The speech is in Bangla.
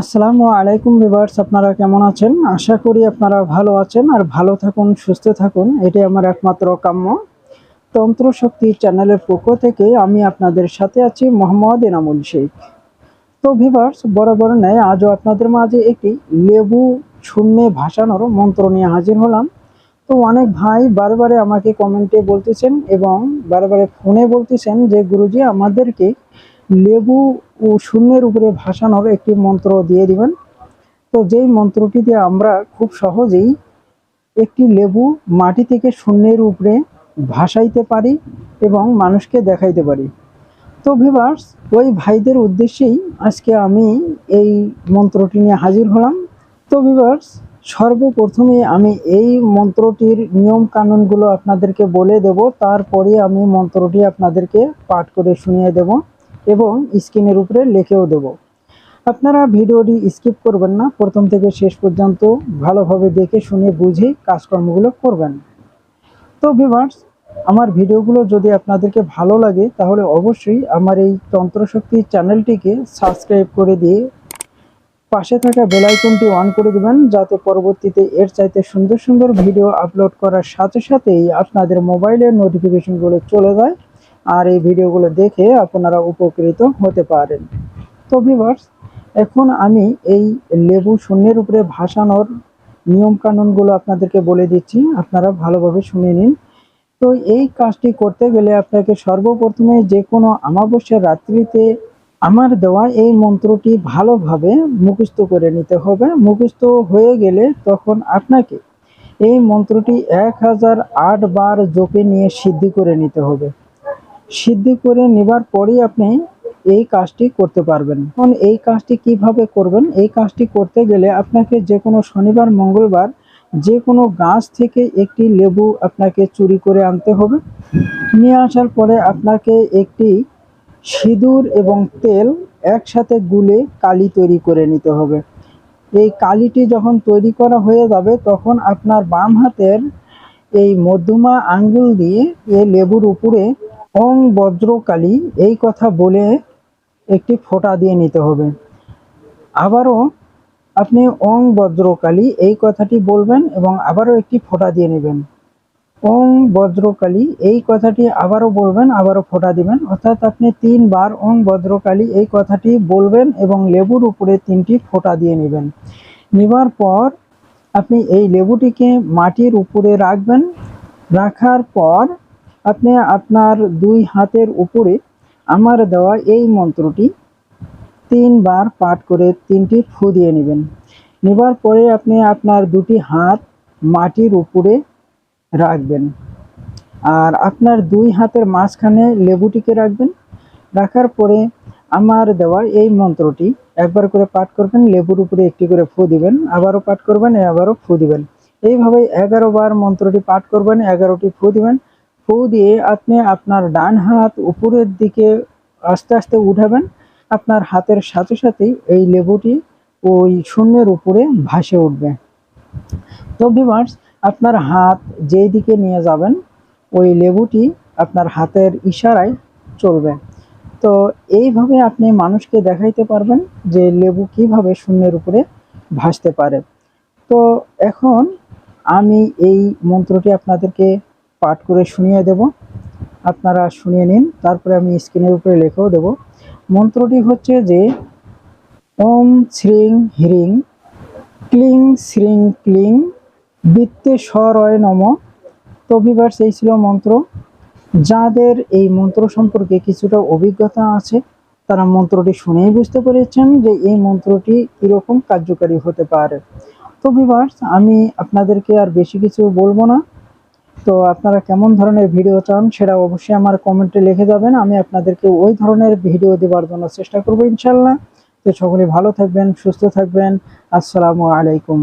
আসসালামু আলাইকুম ভিভার্স আপনারা কেমন আছেন? আশা করি আপনারা ভালো আছেন আর ভালো থাকুন, সুস্থ থাকুন। এটাই আমার একমাত্র কাম্য। তন্ত্র শক্তি চ্যানেলের পক্ষ থেকে আমি আপনাদের সাথে আছি মোহাম্মদ এনামুল শেখ। তো ভিভার্স বরাবর নেয় আজও আপনাদের মাঝে একটি লেবু শূন্যে ভাসানোর মন্ত্র নিয়ে হাজির হলাম। তো অনেক ভাই বারবারে আমাকে কমেন্টে বলতেছেন এবং বারবারে ফোনে বলতেছেন যে, গুরুজি, আমাদেরকে লেবু ও শূন্যের উপরে ভাসানোর একটি মন্ত্র দিয়ে দিবেন। তো যেই মন্ত্রটি দিয়ে আমরা খুব সহজেই একটি লেবু মাটি থেকে শূন্যের উপরে ভাসাইতে পারি এবং মানুষকে দেখাইতে পারি। তো ভিভার্স ওই ভাইদের উদ্দেশ্যেই আজকে আমি এই মন্ত্রটি নিয়ে হাজির হলাম। তো ভিভার্স সর্বপ্রথমে আমি এই মন্ত্রটির নিয়ম কানুনগুলো আপনাদেরকে বলে দেব, তারপরে আমি মন্ত্রটি আপনাদেরকে পাঠ করে শুনিয়ে দেব। এবং স্ক্রিনের উপরে লিখেও দেব। আপনারা ভিডিওটি স্কিপ করবেন না, প্রথম থেকে শেষ পর্যন্ত ভালোভাবে দেখে শুনে বুঝে কাজকর্মগুলো করবেন। তো ভিভার্স আমার ভিডিওগুলো যদি আপনাদেরকে ভালো লাগে, তাহলে অবশ্যই আমার এই তন্ত্রশক্তি চ্যানেলটিকে সাবস্ক্রাইব করে দিয়ে পাশে থাকা বেল আইকনটি অন করে দেবেন, যাতে পরবর্তীতে এর চাইতে সুন্দর সুন্দর ভিডিও আপলোড করার সাথে সাথেই আপনাদের মোবাইলের নোটিফিকেশনগুলো চলে যায়। আর এই ভিডিওগুলো দেখে আপনারা উপকৃত হতে পারেন। তো ভিভার্স এখন আমি এই লেবু শূন্যের উপরে ভাসানোর নিয়মকানুনগুলো আপনাদেরকে বলে দিচ্ছি। আপনারা ভালোভাবে শুনে নিন। তো এই কাজটি করতে গেলে আপনাকে সর্বপ্রথমে যে কোনো আমাবস্যার রাত্রিতে আমার দেওয়া এই মন্ত্রটি ভালোভাবে মুখস্থ করে নিতে হবে। মুখস্থ হয়ে গেলে তখন আপনাকে এই মন্ত্রটি এক হাজার আট বার জপে নিয়ে সিদ্ধি করে নিতে হবে। সিদ্ধি করে নেবার পরেই আপনি এই কাজটি করতে পারবেন। এখন এই কাজটি কীভাবে করবেন? এই কাজটি করতে গেলে আপনাকে যে কোনো শনিবার, মঙ্গলবার যে কোনো গাছ থেকে একটি লেবু আপনাকে চুরি করে আনতে হবে। নিয়ে আসার পরে আপনাকে একটি সিঁদুর এবং তেল একসাথে গুলে কালি তৈরি করে নিতে হবে। এই কালিটি যখন তৈরি করা হয়ে যাবে, তখন আপনার বাম হাতের এই মধ্যমা আঙ্গুল দিয়ে এই লেবুর উপরে অং বজ্রকালী এই কথা বলে একটি ফোঁটা দিয়ে নিতে হবে। আবারও আপনি ওং বজ্রকালী এই কথাটি বলবেন এবং আবারও একটি ফোঁটা দিয়ে নেবেন। ওং বজ্রকালী এই কথাটি আবারও বলবেন, আবারও ফোঁটা দিবেন। অর্থাৎ আপনি তিনবার ওং বজ্রকালী এই কথাটি বলবেন এবং লেবুর উপরে তিনটি ফোঁটা দিয়ে নেবেন। নেবার পর আপনি এই লেবুটিকে মাটির উপরে রাখবেন। রাখার পর আপনি আপনার দুই হাতের উপরে আমার দেওয়া এই মন্ত্রটি তিনবার পাঠ করে তিনটি ফু দিয়ে নেবেন। নেবার পরে আপনি আপনার দুটি হাত মাটির উপরে রাখবেন। আর আপনার দুই হাতের মাঝখানে লেবুটিকে রাখবেন। রাখার পরে আমার দেওয়া এই মন্ত্রটি একবার করে পাঠ করবেন, লেবুর উপরে একটি করে ফু দিবেন, আবারও পাঠ করবেন, আবারও ফু দিবেন। এইভাবে এগারো বার মন্ত্রটি পাঠ করবেন, এগারোটি ফু দিবেন ফু দিয়ে আপনি আপনার ডান হাত উপরের দিকে আস্তে আস্তে উঠাবেন। আপনার হাতের সাথে সাথেই এই লেবুটি ওই শূন্যের উপরে ভাসে উঠবে। তো ভিভার্স আপনার হাত যেই দিকে নিয়ে যাবেন, ওই লেবুটি আপনার হাতের ইশারায় চলবে। তো এইভাবে আপনি মানুষকে দেখাইতে পারবেন যে লেবু কীভাবে শূন্যের উপরে ভাসতে পারে। তো এখন আমি এই মন্ত্রটি আপনাদেরকে পাঠ করে শুনিয়ে দেব। আপনারা শুনিয়ে নিন, তারপরে আমি স্ক্রিনের উপরে লেখেও দেব। মন্ত্রটি হচ্ছে যে, ওম শ্রিং হ্রিং, ক্লিং শ্রিং ক্লিং, বৃত্তে স্বরয় নম। তো ভিভার্স এই ছিল মন্ত্র। যাদের এই মন্ত্র সম্পর্কে কিছুটা অভিজ্ঞতা আছে, তারা মন্ত্রটি শুনেই বুঝতে পেরেছেন যে এই মন্ত্রটি কীরকম কার্যকারী হতে পারে। তো আমি আপনাদেরকে আর বেশি কিছু বলব না। তো আপনারা কেমন ধরনের ভিডিও চান সেটা অবশ্যই আমার কমেন্টে লিখে যাবেন। আমি আপনাদেরকে ওই ধরনের ভিডিও দেওয়ার জন্য চেষ্টা করব ইনশাল্লাহ। তো সকলে ভালো থাকবেন, সুস্থ থাকবেন। আসসালামু আলাইকুম।